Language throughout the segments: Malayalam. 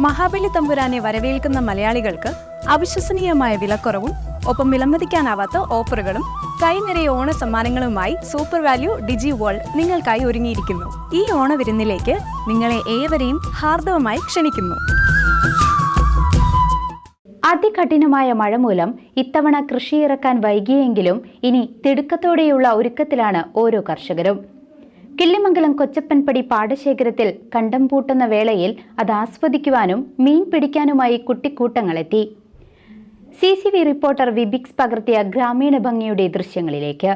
മഹാബലി തമ്പുരാനെ വരവേൽക്കുന്ന മലയാളികൾക്ക് അവിശ്വസനീയമായ വിലക്കുറവും ഒപ്പം വിലമതിക്കാനാവാത്ത ഓഫറുകളും കൈനിറയ ഓണ സമ്മാനങ്ങളുമായി സൂപ്പർ വാല്യൂ ഡിജി വേൾഡ് നിങ്ങൾക്കായി ഒരുങ്ങിയിരിക്കുന്നു. ഈ ഓണവിരുന്നിലേക്ക് നിങ്ങളെ ഏവരെയും ഹാർദവമായി ക്ഷണിക്കുന്നു. അതികഠിനമായ മഴ മൂലം ഇത്തവണ കൃഷിയിറക്കാൻ വൈകിയെങ്കിലും ഇനി തിടുക്കത്തോടെയുള്ള ഒരുക്കത്തിലാണ് ഓരോ കർഷകരും. കിള്ളിമംഗലം കൊച്ചപ്പൻപടി പാടശേഖരത്തിൽ കണ്ടം പൂട്ടുന്ന വേളയിൽ അത് ആസ്വദിക്കുവാനും മീൻ പിടിക്കാനുമായി കുട്ടിക്കൂട്ടങ്ങളെത്തി. സി സി വി റിപ്പോർട്ടർ വിബിക്സ് പകർത്തിയ ഗ്രാമീണ ഭംഗിയുടെ ദൃശ്യങ്ങളിലേക്ക്.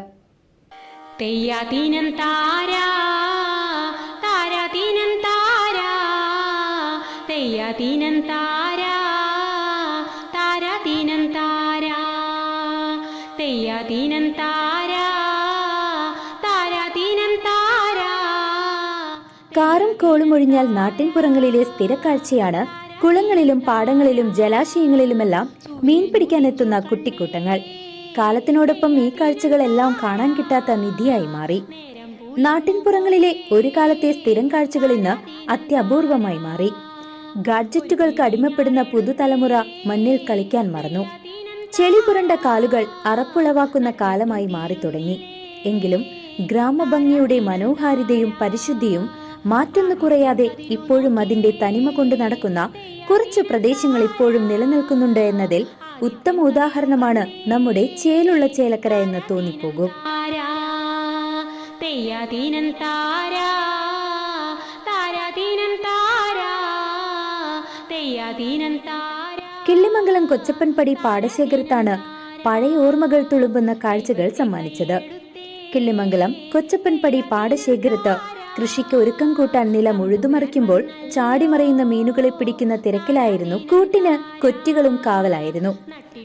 തെയ്യാതീനം താരാ താരാതീനം താരാ തെയ്യാതീനം താരാ താരാതീനം താരാ തെയ്യാതീനം താരാ. കാറും കോളും ഒഴിഞ്ഞാൽ നാട്ടിൻപുറങ്ങളിലെ സ്ഥിരക്കാഴ്ചയാണ്. കുളങ്ങളിലും പാടങ്ങളിലും ജലാശയങ്ങളിലുമെല്ലാം മീൻ പിടിക്കാൻ എത്തുന്ന കുട്ടിക്കൂട്ടങ്ങൾ. കാലത്തിനോടൊപ്പം ഈ കാഴ്ചകളെല്ലാം കാണാൻ കിട്ടാത്ത നിധിയായി മാറി. നാട്ടിൻപുറങ്ങളിലെ ഒരു കാലത്തെ സ്ഥിരം കാഴ്ചകൾ ഇന്ന് അത്യപൂർവമായി മാറി. ഗാഡ്ജറ്റുകൾക്ക് അടിമപ്പെടുന്ന പുതുതലമുറ മണ്ണിൽ കളിക്കാൻ മറന്നു. ചെളി പുരണ്ട കാലുകൾ അറപ്പുളവാക്കുന്ന കാലമായി മാറി തുടങ്ങി എങ്കിലും ഗ്രാമഭംഗിയുടെ മനോഹാരിതയും പരിശുദ്ധിയും മാറ്റൊന്നു കുറയാതെ ഇപ്പോഴും അതിന്റെ തനിമ കൊണ്ട് നടക്കുന്ന കുറച്ച് പ്രദേശങ്ങൾ ഇപ്പോഴും നിലനിൽക്കുന്നുണ്ട് എന്നതിൽ ഉത്തമ ഉദാഹരണമാണ് നമ്മുടെ ചേലുള്ള ചേലക്കര എന്ന് തോന്നിപ്പോകും. കിള്ളിമംഗലം കൊച്ചപ്പൻപടി പാടശേഖരത്താണ് പഴയ ഓർമ്മകൾ തുളുമ്പുന്ന കാഴ്ചകൾ സമ്മാനിച്ചത്. കിള്ളിമംഗലം കൊച്ചപ്പൻപടി പാടശേഖരത്ത് കൃഷിക്ക് ഒരുക്കം കൂട്ടാൻ നിലം ഉഴുതുമറിക്കുമ്പോൾ ചാടിമറയുന്ന മീനുകളെ പിടിക്കുന്ന തിരക്കിലായിരുന്നു കൂട്ടിന് കൊറ്റികളും കാവലായിരുന്നു.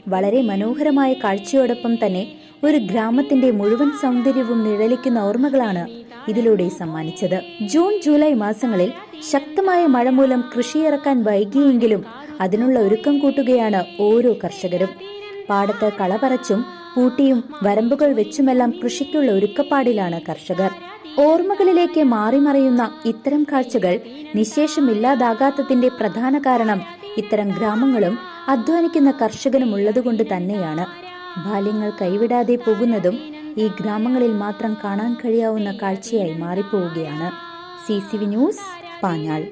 വളരെ മനോഹരമായ കാഴ്ചയോടൊപ്പം തന്നെ ഒരു ഗ്രാമത്തിന്റെ മുഴുവൻ സൗന്ദര്യവും നിഴലിക്കുന്ന ഓർമ്മകളാണ് ഇതിലൂടെ സമ്മാനിച്ചത്. ജൂൺ ജൂലൈ മാസങ്ങളിൽ ശക്തമായ മഴ മൂലം കൃഷിയിറക്കാൻ വൈകിയെങ്കിലും അതിനുള്ള ഒരുക്കം കൂട്ടുകയാണ് ഓരോ കർഷകരും. പാടത്ത് കളപറച്ചും പൂട്ടിയും വരമ്പുകൾ വെച്ചുമെല്ലാം കൃഷിക്കുള്ള ഒരുക്കപ്പാടിലാണ് കർഷകർ. ഓർമ്മകളിലേക്ക് മാറിമറയുന്ന ഇത്തരം കാഴ്ചകൾ നിശേഷമില്ലാതാകാത്തതിന്റെ പ്രധാന കാരണം ഇത്തരം ഗ്രാമങ്ങളും അധ്വാനിക്കുന്ന കർഷകനും ഉള്ളതുകൊണ്ട് തന്നെയാണ്. ബാല്യങ്ങൾ കൈവിടാതെ പോകുന്നതും ഈ ഗ്രാമങ്ങളിൽ മാത്രം കാണാൻ കഴിയാവുന്ന കാഴ്ചയായി മാറിപ്പോവുകയാണ്. C C V news Panjal.